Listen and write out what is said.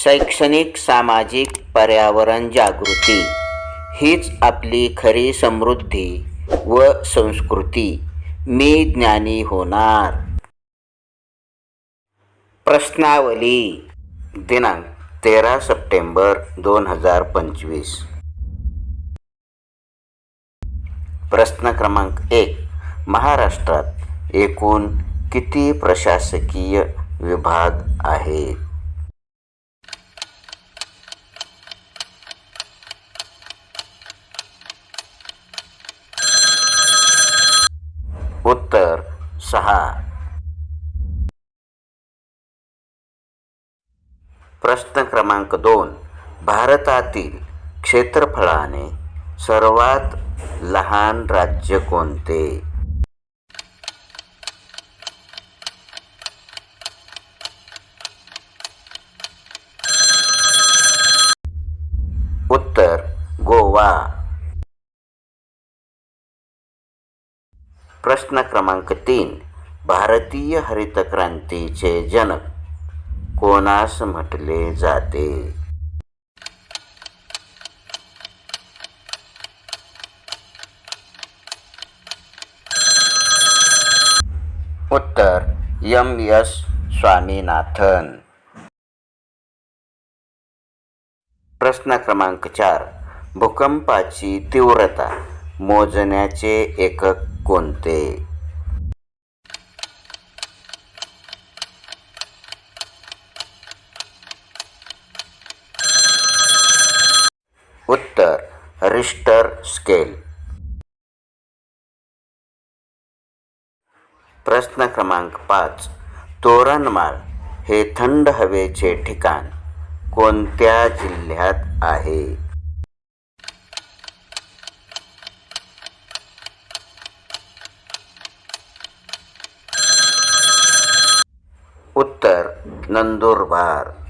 शैक्षणिक सामाजिक पर्यावरण जागृती. हीच आपली खरी समृद्धी व संस्कृती. मी ज्ञानी होणार. प्रश्नावली दिनांक तेरा सप्टेंबर दोन हजार पंचवीस. प्रश्न क्रमांक एक. महाराष्ट्रात एकूण किती प्रशासकीय विभाग आहेत उत्तर पहा प्रश्न क्रमांक दोन. भारतातील क्षेत्रफळाने सर्वात लहान राज्य कोणते? उत्तर गोवा. प्रश्न क्रमांक तीन. भारतीय हरित क्रांतीचे जनक. कोणास म्हटले जाते? उत्तर एम. एस. स्वामीनाथन. प्रश्न क्रमांक चार. भूकंपाची तीव्रता मोजण्याचे एकक कोणते? Richter scale. प्रश्न क्रमांक पाच. तोरणमाळ हे थंड हवेचे ठिकाण कोणत्या जिल्ह्यात आहे? उत्तर नंदुरबार.